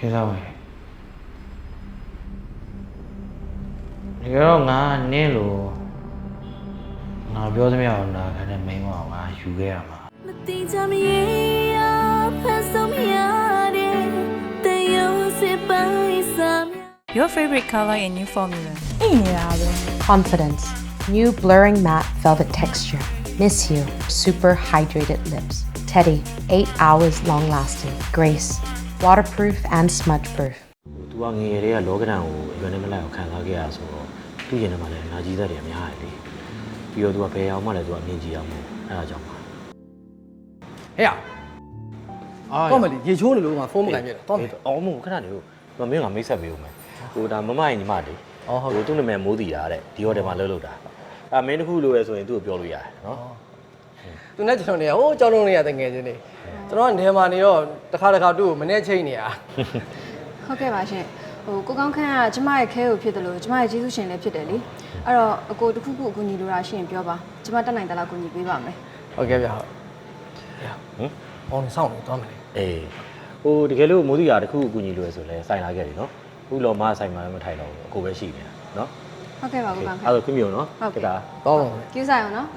ကျေးဇူးပါဒီတော့ငါနင်းလို့ငါပြောသမျှကိုနာခံတဲ့မိန်းမကိုငါယူခဲ့ရမှာ မတိကြမရေရဖန်ဆုံးရတဲ့တယုံစစ်ပိုင်းစမ်း Your favorite color in new formula. Confidence. New blurring matte velvet texture. Miss you. Super hydrated lips. Teddy. 8 hours long lasting. Grace. waterproof and smudgeproof သူကငယ်ငယ်လေးကလောကဒဏ်ကိုရွယ်နေမလိုက်အောင်ခံစားခဲ့ရဆိုတော့သူ့ရင်ထဲမှာလည်းနာကြီးသက်တွေအများကြီးလေပြီးတော့သူကဘယ်အောင်မှလည်းသူကအမြင်ကြီးအောင်မို့အဲ့ဒါကြောင့်ပါဟဲ့ရအာကောမလေးရေချိုးနေလို့ကဖုန်းမကန်ပြည့်တော့အော်မို့ခဏနေဟုတ်မမင်းကမိတ်ဆက်ပေးဦးမယ်ဟိုဒါမမရဲ့ညီမလေးအော်ဟုတ်သူ့နာမည်မိုးတီတာတဲ့ဒီဟိုတယ်မှာလှုပ်လှုပ်တာအာမင်းတခုလိုရဲဆိုရင်သူ့ကိုပြောလို့ရတယ်နော် သူနဲ့ကျွန်တော်နေရဟိုးကြောင်းလုံးနေရတဲ့ငယ်ချင်းနေကျွန်တော်ကနေမှာနေတော့တစ်ခါတစ်ခါသူ့ကိုမနေ့ချိန်နေရဟုတ်ကဲ့ပါရှင်ဟိုကိုကောင်းခန့်ကကျမရဲ့ခဲကိုဖြစ်တယ်လို့ကျမရဲ့ကျေးဇူးရှင်လည်းဖြစ်တယ်လေအဲ့တော့အကိုတစ်ခုခုအကူညီလိုတာရှိရင်ပြောပါကျမတက်နိုင်တယ်လားအကူညီပေးပါမယ်ဟုတ်ကဲ့ဗျဟုတ်ဟင်ဟောင်းစောင့်နေတော့မယ်။အေးဟိုတကယ်လို့မိုးတီတာတစ်ခုအကူညီလိုရဲဆိုလဲစိုင်လာခဲ့ပြီနော်။အခုလောမဆိုင်မှာလည်းမထိုင်တော့ဘူးအကိုပဲရှိနေတာနော်ဟုတ်ကဲ့ပါ။ကိုကောင်းခအဲ့န့်ဒါခွင့်ပြုံနော်ဟုတ်ကဲ့ဒါတော့ပါမယ်ကျူးဆိုင်အောင်နော်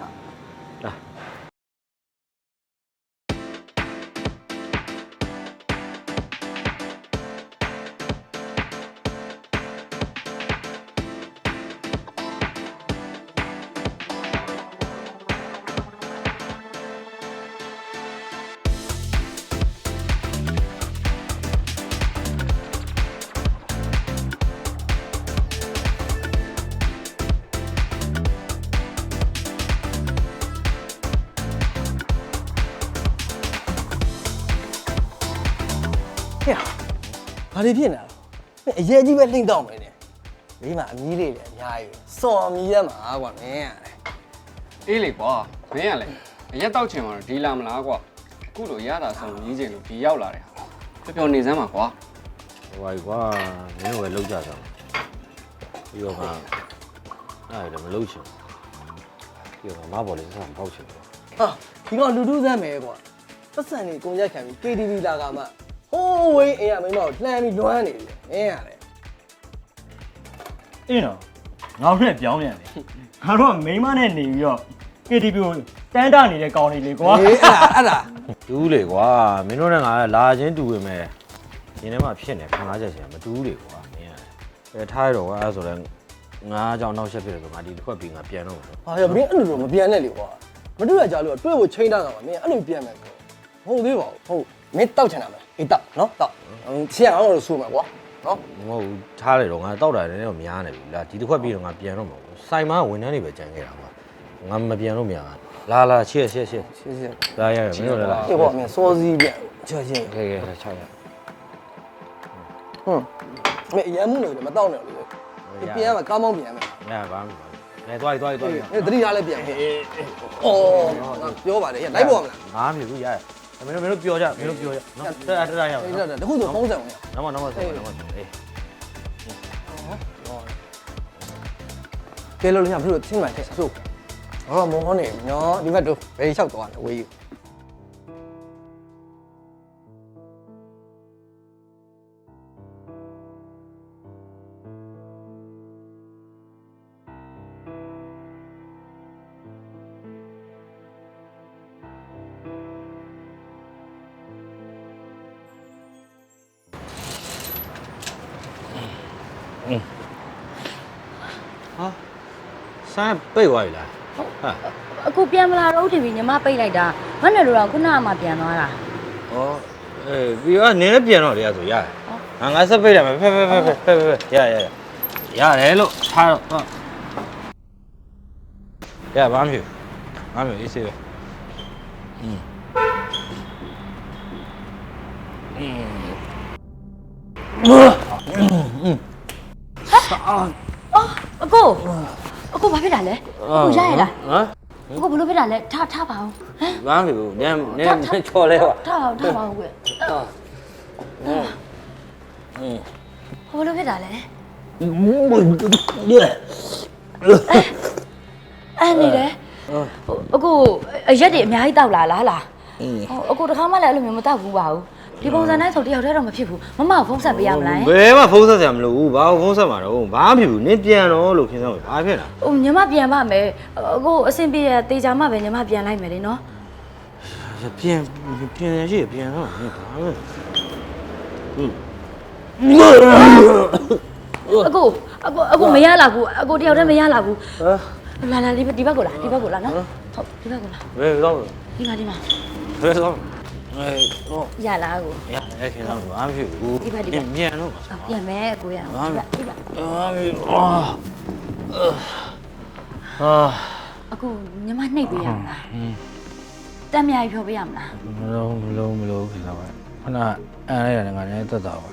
ဟဲ့ဘာတွေဖြစ်နေတာလဲအရေးကြီးပဲလှိမ့်တော့မယ်နေဒီမှာအမီးလေးလည်းအများကြီးပဲစော်အမီးရမှာကွာမင်းရတယ်အေးလေကွာမင်းကလည်းအရက်တောက်ချင်မှာတော့ဒီလာမလားကွာအခုလိုရတာဆုံးကြီးချင်လို့ဒီရောက်လာတယ်ဟာပျော်ပျော်နေစမ်းပါကွာဟိုပါကွာမင်းတို့ပဲလောက်ကြစမ်းပြီးတော့ကအဲ့ဒါလည်းမလုပ်ချင်ဘူးပြီးတော့မဘော်လေးစမ်းပေါက်ချင်တယ်ဟာဒီကောင်လူတူးစမ်းမယ်ကွာပတ်စံနေကုန်ရက်ခံပြီး KTV လာကမှ ဟိုးဝေးအိမ်ကမိန်းမကိုလှမ်းပြီးလွမ်းနေတယ်မင်းရတယ်အင်းတော့ငါတို့နဲ့ပြောင်းပြန်တယ်ငါတို့ကမိန်းမနဲ့နေပြီးတော့ KTV ကိုတန်းတာနေတဲ့ကောင်းနေလေကွာအေးအဲ့ဒါအဲ့ဒါဒူးလေကွာမင်းတို့နဲ့ငါလာချင်းတူဝင်မယ်ရင်းထဲမှာဖြစ်နေခံစားချက်ချင်းမတူးလေကွာမင်းရတယ်အဲထားရတော့ကွာအဲ့ဆိုတော့ငါးကြောင်နောက်ဆက်ဖြစ်တယ်ဆိုငါဒီတစ်ခွက်ပြီးငါပြန်တော့မယ်ဟာရမင်းအဲ့လိုလိုမပြန်နဲ့လေကွာမတွေ့ရကြလို့တွေ့ဖို့ချိန်တာကမှမင်းအဲ့လိုပြန်မယ်ကွာဟုတ်သေးပါဘူးဟုတ် မင်းတောက်ချင်တာမလားအေးတောက်နော်တောက်ချင်အောင်လို့ဆိုမှာကွာနော်မဟုတ်ဘူးထားလေတော့ငါတောက်တာလည်းတော့များနေပြီလားဒီတစ်ခွက်ပြီးတော့ငါပြန်တော့မှာဘူးစိုင်မဝန်ထမ်းတွေပဲကြံခဲ့တာကွာငါမပြန်လို့မရဘူးလာလာရှေ့ရှေ့ရှေ့ရှင်းရှင်းလာရရမင်းတို့လည်းလာဒီပေါ့မင်းစောစီးပြန်ချေချင်းခဲခဲချရဟွန်းမင်းအရမ်းမှုနေတယ်မတောက်နဲ့လို့ပြန်ရမှာကားမောင်းပြန်ရမယ်ညဘာမှမလုပ်နဲ့သွားသွားသွားအေးတတိထားလည်းပြန်အေးအေးအော်ပြောပါတယ်ရလိုက်ပေါ်မလားငါမျိုးရရ မင်းတို့မင်းတို့ပြောကြမင်းတို့ပြောကြနော်တက်တက်ရရအေးဒါတခုဆိုဖုံးစံအောင်ရနောက်မှနောက်မှဆက်နောက်မှအေးကဲလို့လည်းဘလို့သင်မှတဲ့ဆိုဟောမောဟောနေနော်ဒီဘက်တို့ဘယ်လျှောက်သွားလဲဝေးယူ ဟာဆန်းပိတ်သွားပြီလားဟာ အခုပြန်မလာတော့တင်ပြီညီမပိတ်လိုက်တာမနဲ့တော့ခုနကမှပြန်သွားတာ ဩအေးပြီးတော့နင်းလည်းပြန်တော့လေဆိုရတယ်ငါငါဆက်ပိတ်တယ်မယ်ဖက်ဖက်ဖက်ဖက်ဖက်ဖက်ရရရရတယ်လို့ထားတော့ဟုတ်ရဘာမှမဖြစ်ဘာမှမဖြစ်အေးစေးပဲอืมอืม အကိုအကိုဘာဖြစ်တာလဲအကိုရရလားဟမ်အကိုဘလို့ဖြစ်တာလဲထားထားပါဦးဟမ်ဘာမှမဖြစ်ဘူးနင်းနင်းချော်လဲကွာထားပါဦးထားပါဦးကွอืมဘလို့ဖြစ်တာလဲ Yeah. အဲ့နေတယ်ဟိုအကိုအရက်တွေအများကြီးတောက်လာလားလားဟိုအကိုတခါမှလည်းအဲ့လိုမျိုးမတောက်ဘူးပါဘူး ဒီပုံစံတိုင်းဆိုတယောက်တည်းတော့မဖြစ်ဘူးမမကိုဖုန်းဆက်ပေးရမလားဘယ်မှဖုန်းဆက်စရာမလိုဘူးဘာလို့ဖုန်းဆက်မှာတော့ဘာမှမဖြစ်ဘူးနင်ပြန်တော့လို့ခင်ဗျားဘာဖြစ်လာဟိုညီမပြန်ပါမယ်အခုအဆင်ပြေရတေချာမှပဲညီမပြန်လိုက်မယ်လေနော်ပြန်ပြန်ရရှိပြန်တော့ဘာလဲအကိုအကိုအကိုမရလာဘူးအကိုတယောက်တည်းမရလာဘူးလာလာဒီဘက်ဒီဘက်ကိုလာဒီဘက်ကိုလာနော်ဟုတ်ဒီဘက်ကိုလာဘယ်တော့ဒီမှာဒီမှာဘယ်တော့ အဲတော့ရလာကိုရရခင်ဗျားဘာမှမဖြစ်ဘူးဒီဘက်ဒီဘက်ပြန်တော့ပြန်မယ်အကိုရဒီဘက်ဒီဘက်အာမီအာအာအကိုညီမနှိပ်ပေးရမလားတက်မြိုင်ဖြောပေးရမလားမလုံးမလုံးမလုံးခင်ဗျားခဏအန်လိုက်ရတယ်ငါလည်းတက်တာပါ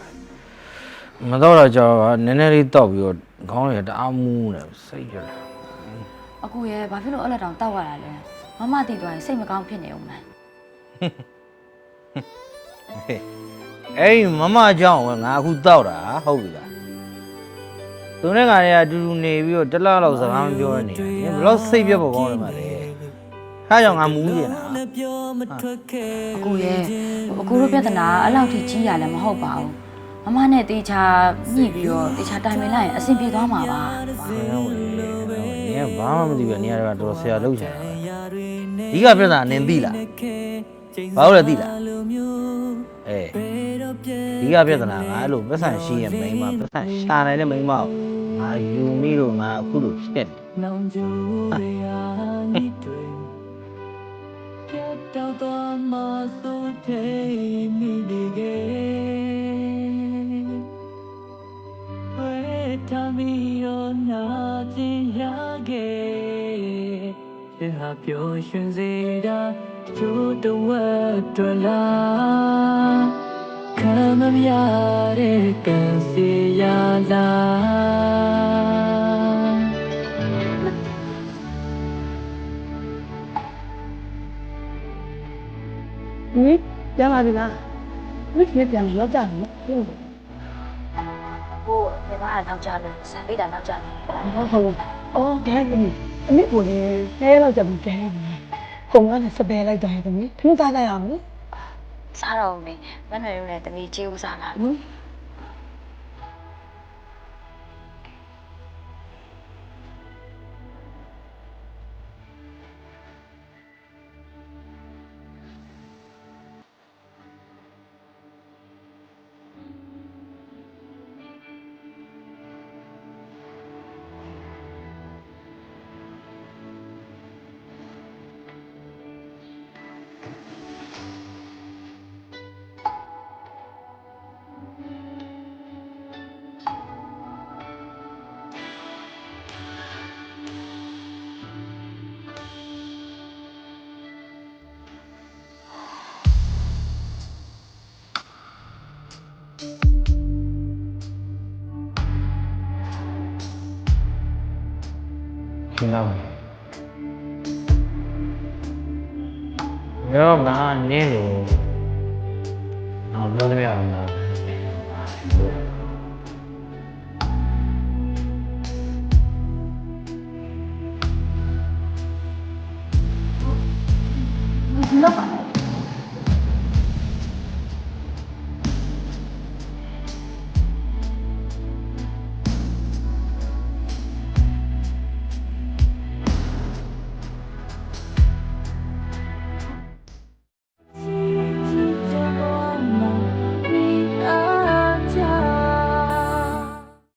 မတော့တော့ကြောနည်းနည်းလေးတောက်ပြီးတော့ခေါင်းလေးတအားမူးနေစိတ်ကြတယ်အကိုရဲ့ဘာဖြစ်လို့အဲ့လက်တောင်တောက်ရတာလဲမမတည်သွားရင်စိတ်မကောင်းဖြစ်နေဦးမယ် အဲ့ဒီမမကြောင့်ပဲငါအခုတောက်တာဟုတ်ပြီလားသူနဲ့ငါလည်းအတူတူနေပြီးတော့တစ်လားလောက်စကားမပြောရနေတယ်ဘယ်တော့စိတ်ပြတ်ပေါ်ကောင်းတယ်မလဲအဲကြောင့်ငါမူးနေတာအကိုရဲ့အကိုတို့ပြဿနာအဲ့လောက်ထိကြီးရလည်းမဟုတ်ပါဘူးမမနဲ့တေချာညှိပြီးတော့တေချာတိုင်ပင်လိုက်ရင်အဆင်ပြေသွားမှာပါဘာလို့လဲနင်ကဘာမှမသိဘူးနေရာတော့တော်တော်ဆရာလုပ်ချင်တယ်ဒီကပြဿနာနင်သိလား ဘာလို့လဲသိလားအဲဒီကပြဿနာငါအဲ့လိုပတ်စံရှိရင်မိန်းမပတ်စံရှာနိုင်တဲ့မိန်းမကိုငါယူမိလို့ငါအခုလိုဖြစ်တယ်နောင်ကျူရရာနိတွေပြတ်တော့တော့မဆိုးထေမိဒီကေဝဲတမီရောနာကျင်ရကေဒီဟာပြောရှင်စေတာ ကျိုးတော့ဝတ်တော်လာခံမမြတဲ့ကန်စီရလာဟင်ပြန်ပါပြီလားမင်းပြန်ရောက်ကြတယ်နော်ဟုတ်ဟိုဒီမှာနောက်ကြတယ်ဆန်ပေးတာနောက်ကြတယ်ဟုတ်ဟုတ်အော်ဒဲသမီးအမေကိုလည်းတဲလောက်ကြပြီးတဲနေ ခုံကလည်းစပယ်လိုက်တယ်သမီးထင်းစားလိုက်အောင်လေစားတော့မင်းမနဲ့ရုံနဲ့တမီးကျေးဥစားလာဟ စားဘူးရောငါနင်းလို့တော့လုံးမရဘူးလား